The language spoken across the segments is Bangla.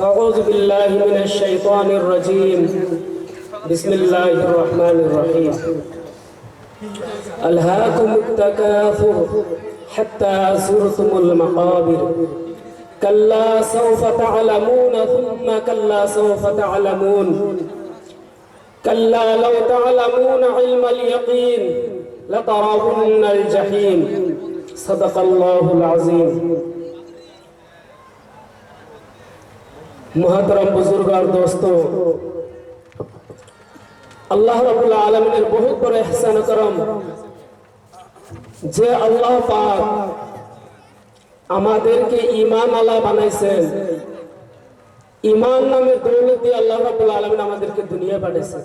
أعوذ بالله من الشيطان الرجيم. بسم الله الرحمن الرحيم. ألهاكم التكاثر حتى زرتم المقابر. كلا سوف تعلمون ثم كلا سوف تعلمون. كلا لو تعلمون علم اليقين لترون الجحيم. صدق الله العظيم. মহাতরম বুজুর্গার দোস্ত। আল্লাহ রাবুল আলমিনের বহুত বড় এহসান করম। যে আল্লাহ পাক আমাদেরকে ইমান আল্লাহ বানাইছেন ইমান নামের দৌলত আল্লাহ রাবুল আলমিন আমাদেরকে দুনিয়া পাঠাইছে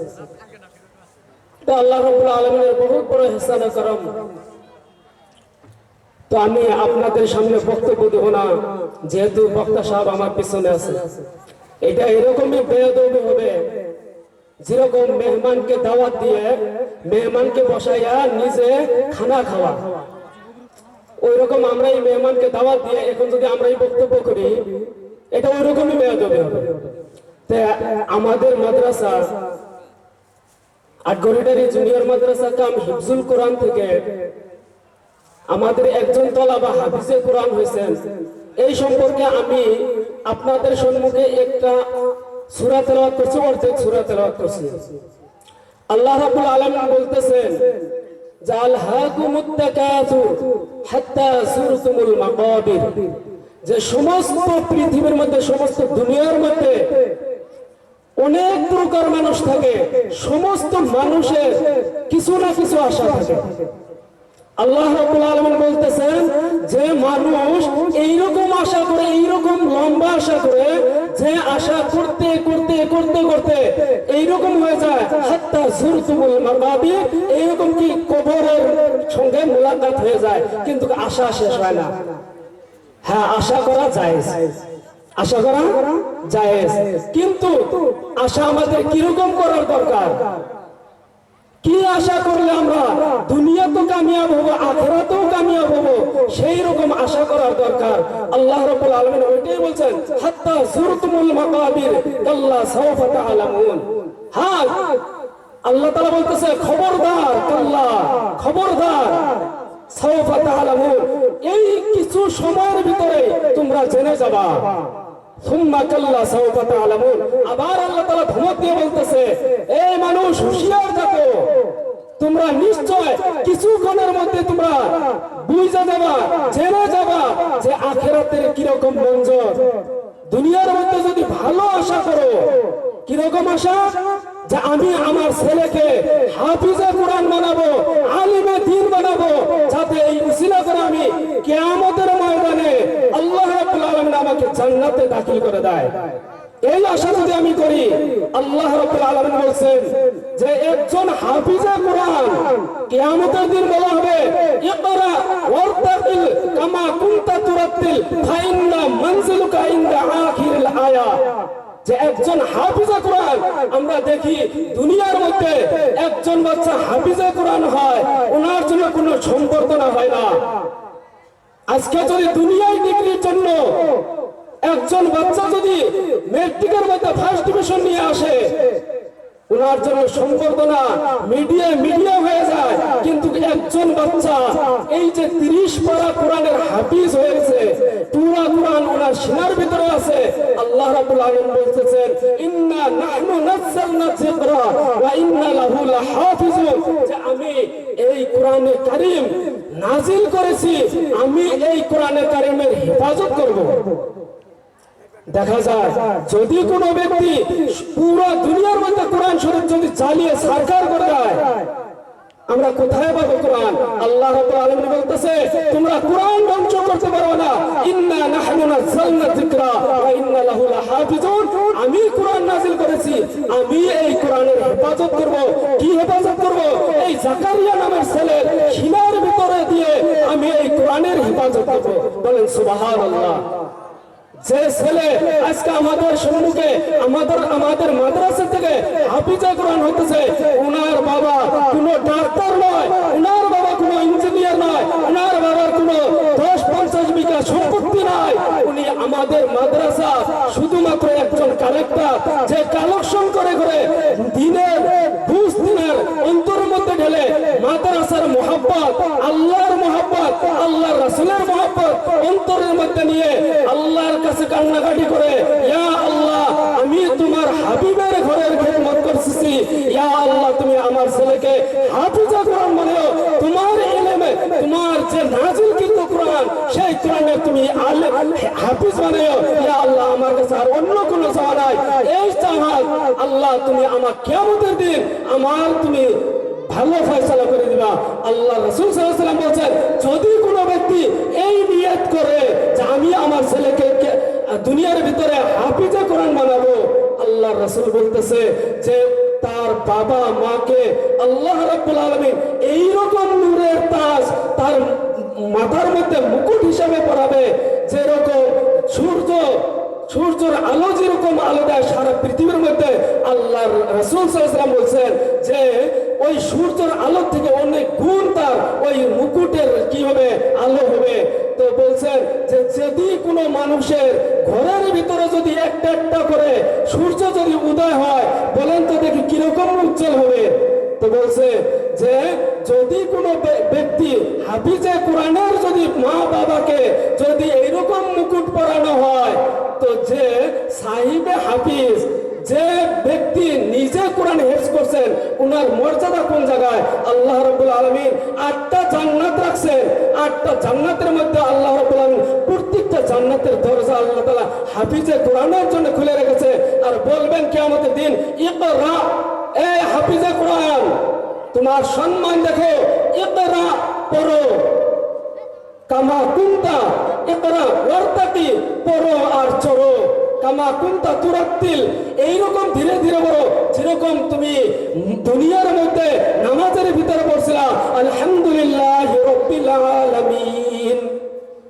তো আল্লাহ রাবুল আলমিনের বহুত বড় এহসান করম। তো আমি আপনাদের সামনে বক্তব্য দেব না, যেহেতু বক্তা সাহেব আমার পিছনে আছে। এটা এরকমই বেদবি হবে। যেরকম মেহমানকে দাওয়াত দিয়ে মেহমানকে বসাইয়া নিজে খানা খাওয়া। ওই রকম আমরা এই মেহমানকে দাওয়াত দিয়ে এখন যদি আমরা এই বক্তব্য করি, এটা ওই রকমই বেদবি হবে। তা আমাদের মাদ্রাসা আটগরিটারি জুনিয়র মাদ্রাসা কাম হিফজুল কোরআন থেকে আমাদের একজন তলা বা হাফিজে কোরআন হয়েছেন। এই সম্পর্কে আমি আপনাদের সম্মুখে একটা সূরা তেলাওয়াত করছি সূরা তেলাওয়াত করছি। আল্লাহ বলতেছেন, জাল হাত্তা সুরতুমুল মাকাবির। যে সমস্ত পৃথিবীর মধ্যে, সমস্ত দুনিয়ার মধ্যে অনেক প্রকার মানুষ থাকে, সমস্ত মানুষের কিছু না কিছু আশা থাকে। আল্লাহ রাব্বুল আলামিন বলতেছেন, যে মানুষ এইরকম আশা করে, এইরকম লম্বা আশা করে, যে আশা করতে করতে করতে করতে এইরকম হয়ে যায়, হাত্তা জুরতুমুল মাকাবি এইরকম কি কবরের সঙ্গে মোলাকাত হয়ে যায়, কিন্তু আশা শেষ হয় না। হ্যাঁ আশা করা যায় আশা করা যায় কিন্তু আশা আমাদের কীরকম করার দরকার? কি আশা করলে আমরা দুনিয়া তো কামিয়াব হব, আখেরাতেও কামিয়াব হব? সেই রকম আশা করার দরকার। আল্লাহ রাব্বুল আলামিন ওইটাই বলছেন, হাত্তা জুরতুমুল মাকাবির, কাল্লা সাওফা তাআলামুন। হ্যাঁ আল্লাহ তাআলা বলতেছে, খবরদার, কাল্লা, খবরদার, সাওফা তাআলামুন। এই কিছু সময়ের ভিতরে তোমরা জেনে যাবা। সুম্মা কাল্লা সাওফা তাআলামুন। আবার আল্লাহ তাআলা ধমক দিয়ে বলতেছে এই মানুষ, হুঁশিয়ার তোমরা নিশ্চয় কিছুক্ষণের মধ্যে তোমরা বুঝে যাবা, জেনে যাবা যে আখেরাতের কীরকম মঞ্জর দুনিয়ার মধ্যে যদি ভালো আশা করো, কীরকম আশা? যে আমি আমার ছেলেকে হাফিজে কোরআন বানাবো, আলিমে দিন বানাবো, যাতে এই উসিলা করে আমি কিয়ামতের ময়দানে আল্লাহ রাব্বুল আলামিন আমাকে জান্নাতে দাখিল করে দেয়। এই আশা যদি আমি করি, আল্লাহ রাব্বুল যে একজন হাফিজে কোরআন কিয়ামতের দিন বলা হবে কামা আয়া। যে একজন কোরআন, আমরা দেখি দুনিয়ার মধ্যে একজন বাচ্চা হাফিজে কোরআন হয়, ওনার জন্য কোনো সম্বর্ধনা হয় না। আজকে যদি দুনিয়ায় ডিগ্রির জন্য একজন বাচ্চা যদি মেট্রিকের মধ্যে ফার্স্ট ডিভিশন নিয়ে আসে, ওনার জন্য সম্বর্ধনা মিডিয়া মিডিয়া হয়ে যায়। কিন্তু একজন বাচ্চা, এই যে তিরিশ পারা কোরআনের হাফিজ হয়েছে কোরআন ওনার ভিতরে আছে। আল্লাহ বলতেছেন, ইন্না নাহনু ওয়া ইন্না লাহু লাহাফিজুন। যে আমি এই কোরআনে কারীম নাজিল করেছি, আমি এই কোরআনে কারীমের হেফাজত করব। দেখা যায়, যদি কোনো ব্যক্তি পুরো দুনিয়ার মধ্যে কোরআন শরীফ যদি চালিয়ে সরকার করে আমরা কোথায় পাবো কোরআন? আল্লাহ রাব্বুল বলতেছে, তোমরা কোরআন ধ্বংস করতে পারবে না। ইন্না নাহনু নাযালনা যিকরা ওয়া ইন্না লাহু লাহাফিজুন। আমি কোরআন নাযিল করেছি, আমি এই কোরআনের হেফাজত করব। কি হেফাজত করব? এই জাকারিয়া নামের ছেলে খিলার ভিতরে দিয়ে আমি এই কোরআনের হেফাজত করব। বলেন সুবহানাল্লাহ। যে ছেলে আজকে আমাদের সম্মুখে, আমাদের আমাদের মাদ্রাসা থেকে হাফিজা কোরআন হতেছে ওনার বাবা কোনো ডাক্তার নয় ওনার বাবা কোনো ইঞ্জিনিয়ার নয় ওনার বাবার কোনো দশ পঞ্চাশ বিঘা সম্পত্তি নাই। উনি আমাদের মাদ্রাসা শুধুমাত্র একজন কালেক্টর যে কালেকশন করে করে দিনের বুঝ দিনের অন্তরের মধ্যে ঢেলে মাদ্রাসার মোহাব্বত, আল্লাহর মোহাব্বত আল্লাহ রাসূলের মোহাব্বত অন্তরের মধ্যে নিয়ে আল্লাহর কাছে কান্নাকাটি করে, ইয়া আল্লাহ, আমি তোমার হাবিবের ঘরের খেদমত করতেছি। ইয়া আল্লাহ, তুমি আমার ছেলেকে হাফিজা কোরআন বানাও তোমার ইলমে তোমার যে নাজিল কিন্তু কোরআন, সেই কোরআনে তুমি আলে হাফিজ বানাও ইয়া আল্লাহ, আমার কাছে আর অন্য কোনো চাওয়া নাই। এই চাওয়া আল্লাহ, তুমি আমার কিয়ামতের দিন, আমার তুমি ভালো ফয়সালা করে দিবা। আল্লাহ রসুল সাল্লাম বলছেন, যদি কোনো ব্যক্তি এই নিয়ত করে যে আমি আমার ছেলেকে দুনিয়ার ভিতরে হাফিজে কোরআন বানাবো, আল্লাহ রসুল বলতেছে যে তার বাবা মাকে আল্লাহ রাব্বুল আলামিন এইরকম নূরের তাজ তার মাথার মধ্যে মুকুট হিসাবে পড়াবে যেরকম সূর্য, সূর্যের আলো যেরকম আলো দেয় সারা পৃথিবীর মধ্যে, আল্লাহ রসুল সাল্লাম বলছেন যে ওই সূর্যের আলো থেকে অনেক গুণ তার ওই মুকুটের কি হবে? আলো হবে। তো বলছেন যে যদি কোনো মানুষের ঘরের ভিতরে যদি একটা একটা করে সূর্য যদি উদয় হয়, বলেন তো দেখি কীরকম উজ্জ্বল হবে। তো বলছে যে যদি কোনো ব্যক্তি হাফিজে কোরআনের যদি মা বাবাকে যদি এইরকম মুকুট পরানো হয়, তো যে সাহিবে হাফিজ, যে নিজে কোরআন হেফজ করছেন, উনার মর্যাদা কোন জায়গায়? আল্লাহ রাব্বুল আলামিন আটটা জান্নাত রাখছেন। আটটা জান্নাতের মধ্যে আল্লাহ রাব্বুল আলামিন প্রত্যেকটা জান্নাতের দরজা আল্লাহ তাআলা হাফিজে কোরআনের জন্য খুলে রেখেছে। আর বলবেন কিয়ামতের দিন, ইকরা এই হাফিজে কোরআন, তোমার সম্মান দেখো, ইকরা পড়ো। কামা কুন্তা, ইকরা ওয়ারতাকি, পড়ো কামা কুন্তা তুরাত্তিল। এইরকম ধীরে ধীরে বড় যেরকম তুমি দুনিয়ার মধ্যে নামাজের ভিতরে পড়ছিলা, আলহামদুলিল্লাহ রব্বিল আলামিন।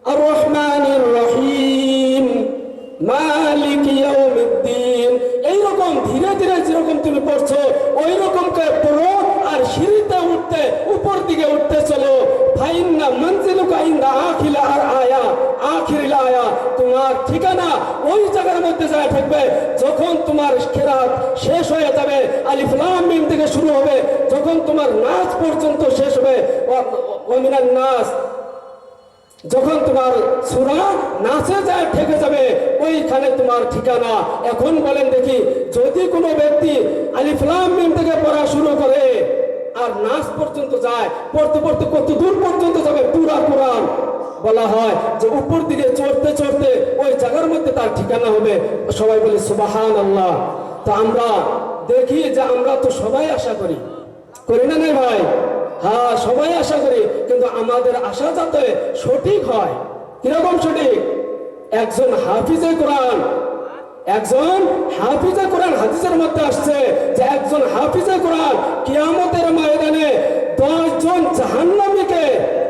আর রহমানির রহিম। মালিক এইরকম ধীরে ধীরে যেরকম তুমি পড়ছো ওই রকম পড়ো আর সিঁড়িতে উঠতে, উপর দিকে উঠতে চলো। যখন তোমার খেরাত শেষ হয়ে যাবে, আলিফ লাম মিম থেকে শুরু হবে, যখন তোমার নাচ পর্যন্ত শেষ হবে নাস। যখন তোমার সুরা নাচে যায়, ঠেকে যাবে, ওইখানে তোমার ঠিকানা। এখন বলেন দেখি, যদি কোনো ব্যক্তি আলিফলাম থেকে পড়া শুরু করে আর নাচ পর্যন্ত যায়, পড়তে পড়তে কত দূর পর্যন্ত যাবে? পুরা কোরআন বলা হয় যে উপর দিকে চড়তে চড়তে ওই জায়গার মধ্যে তার ঠিকানা হবে। সবাই বলে সুবাহান আল্লাহ তা আমরা দেখি যে আমরা তো সবাই আশা করি। করি না নাই ভাই? হ্যাঁ সবাই আশা করি, কিন্তু আমাদের আশা যাতে সঠিক হয়, কীরকম সঠিক? একজন হাফিজে কোরআন, একজন হাফিজে কোরআন হাদিসের মধ্যে আসছে যে একজন হাফিজে কোরআন কিয়ামতের ময়দানে দশজন জাহান্নামীকে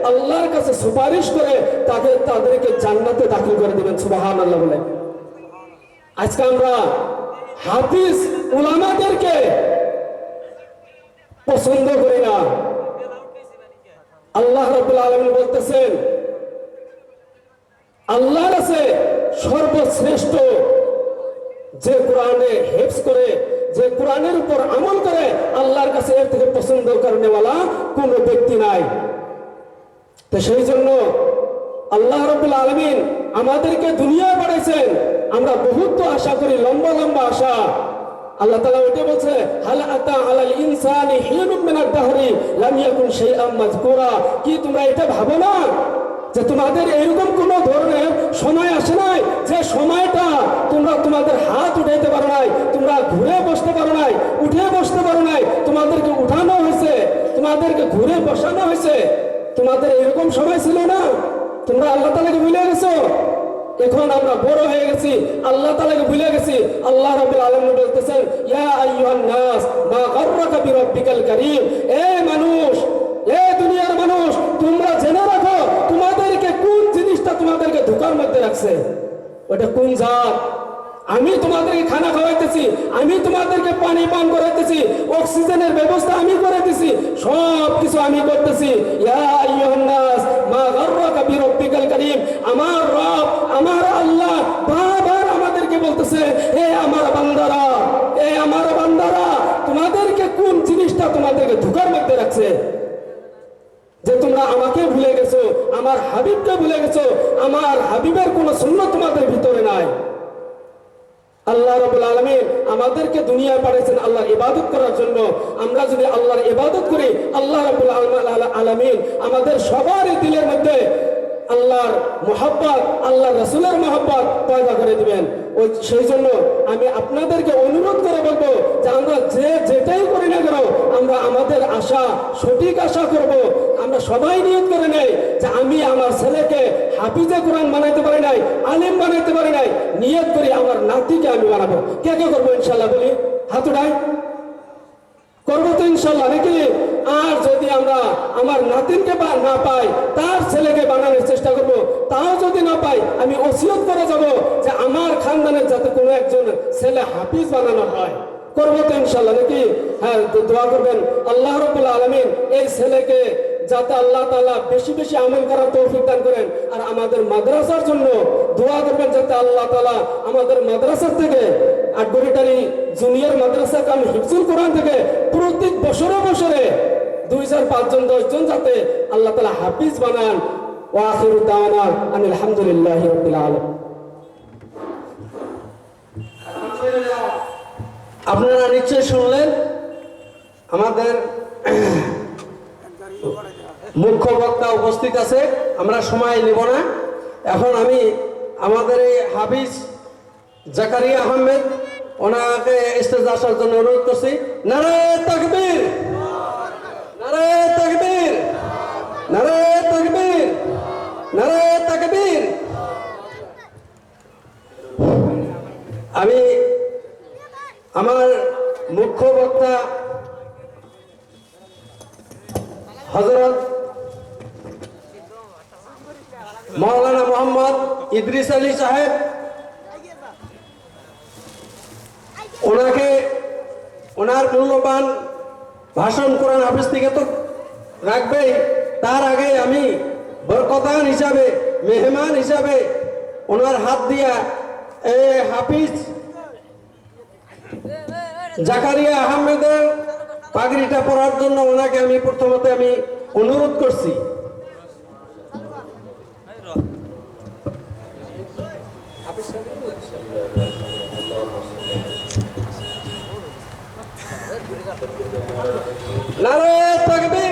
আল্লাহর কাছে সুপারিশ করে তাকে তাদেরকে জান্নাতে দাখিল করে দিবেন সুবাহান আল্লাহ বলে। আজকে আমরা হাফিজ উলামাদেরকে পছন্দ করি না। আল্লাহ রাব্বুল আলামিন বলতেছেন, আল্লাহর আছে সর্বশ্রেষ্ঠ যে কোরআনে হেফজ করে, যে কোরআনের উপর আমল করে, আল্লাহর কাছে এর থেকে পছন্দ করেনেওয়ালা কোনো ব্যক্তি নাই। তো সেই জন্য আল্লাহ রবুল আলমিন আমাদেরকে দুনিয়া বাড়াইছেন আমরা বহুত আশা করি, লম্বা লম্বা আশা। আল্লাহ তাআলা ওইটা বলছে, হাল আতা আলাল ইনসানি হিনুম মিনাদ দাহরি, লাম ইয়াকুন শাইআম মাযকুরা। কি তোমরা এটা ভাবো না? যে তোমাদের এরকম কোন ধরনের সময় আসে নাই, যে সময়টা তোমরা তোমাদের হাত উঠাইতে পারো নাই, তোমরা ঘুরে বসতে পারো নাই, উঠে বসতে পারো নাই, তোমাদেরকে উঠানো হয়েছে, তোমাদেরকে ঘুরে বসানো হয়েছে। তোমাদের এরকম সময় ছিল না? তোমরা আল্লাহ তালাকে ভুলে গেছো? এখন আমরা বড় হয়ে গেছি, আল্লাহ তালাকে ভুলে গেছি। আল্লাহ রবুল আলামিন বলতেছেন, ইয়া আইয়ুহান নাস, মা গাররাকা বিরাব্বিকাল কারীম। এ মানুষ, এ দুনিয়ার মানুষ, তোমরা জেনে রাখো, তোমাদেরকে কোন জিনিসটা তোমাদেরকে ধোকার মধ্যে রাখছে? ওটা কোন জাত? আমি তোমাদেরকে খানা খাওয়াইতেছি, আমি তোমাদেরকে পানি পান করাইতেছি, অক্সিজেনের ব্যবস্থা আমি করে দিছি সব কিছু আমি করতেছি আমার রব, আমার আল্লাহ বারবার আমাদেরকে বলতেছে, হে আমার বান্দারা, হে আমার বান্দারা, তোমাদেরকে কোন জিনিসটা তোমাদেরকে ধোকার মধ্যে রাখছে? যে তোমরা আমাকে ভুলে গেছো, আমার হাবিবকে ভুলে গেছো, আমার হাবিবের কোনো শূন্য তোমাদের ভিতরে নাই। আল্লাহ রাবুল আলমিন আমাদেরকে দুনিয়ায় পাঠিয়েছেন আল্লাহর ইবাদত করার জন্য। আমরা যদি আল্লাহর ইবাদত করি, আল্লাহ রাবুল আলমিন আমাদের সবারই দিলের মধ্যে আল্লাহর মোহাব্বত আল্লাহ রসুলের মোহাব্বত পয়দা করে দিবেন। ওই সেই জন্য আমি আপনাদেরকে অনুরোধ করে বলব যে আমরা যে যেটাই করি না কেন, আমরা আমাদের আশা, সঠিক আশা করব। আমরা সবাই নিয়ত করে নেই যে আমি আমার ছেলেকে হাফিজে কোরআন বানাইতে পারি নাই, আলেম বানাইতে পারি নাই নিয়ত করি আমার নাতিকে আমি বানাবো। কে কে করব ইনশাল্লাহ বলি? হাত করব তো ইনশাল্লাহ, নাকি? আর যদি আমরা আমার নাতিনকে না পাই, তার ছেলেকে বানানোর চেষ্টা করব, তাও যদি না পাই, আমি ওসিয়ত করে যাব যে আমার খানদানের যাতে কোনো একজন ছেলে হাফিজ বানানো হয়। করব তো ইনশাল্লাহ, নাকি? হ্যাঁ দোয়া করবেন। আল্লাহ রবুল্লা আলমিন এই ছেলেকে যাতে আল্লাহ তাআলা বেশি বেশি আমল করার তৌফিক দান করেন। আর আমাদের মাদ্রাসার জন্য দোয়া করবেন যাতে আল্লাহ তালা আমাদের মাদ্রাসার থেকে আটগরিটারি জুনিয়র মাদ্রাসা কাম হিফজুল কোরআন থেকে প্রত্যেক বছরে বছরে দুই চার পাঁচজন দশজন যাতে আল্লাহ তালা হাফিজ বানান। ওয়া আখিরু দাওয়ানা আনিল হামদুলিল্লাহি রাব্বিল আপনারা নিশ্চয় শুনলেন আমাদের মুখ্য বক্তা উপস্থিত আছে, আমরা সময় নেব না। এখন আমি আমাদের এই হাফিজ জাকারিয়া আহমেদ, ওনাকে স্টেজে আসার জন্য অনুরোধ করছি। নারে তাকবীর! নারে তাকবীর! নারে তাকবীর! নারে তাকবীর! আমি আমার মুখ্য বক্তা হজরত মৌলানা মোহাম্মদ ইদ্রিস আলী সাহেব। ওনাকে ওনার মূল্যবান ভাষণ কোরআন হাফিজ থেকে তো রাখবেই তার আগে আমি বরকতান হিসাবে, মেহমান হিসাবে ওনার হাত দিয়া এ হাফিজ জাকারিয়া আহমেদের পাগড়িটা পরার জন্য ওনাকে আমি প্রথমত আমি অনুরোধ করছি। নারে তাকবীর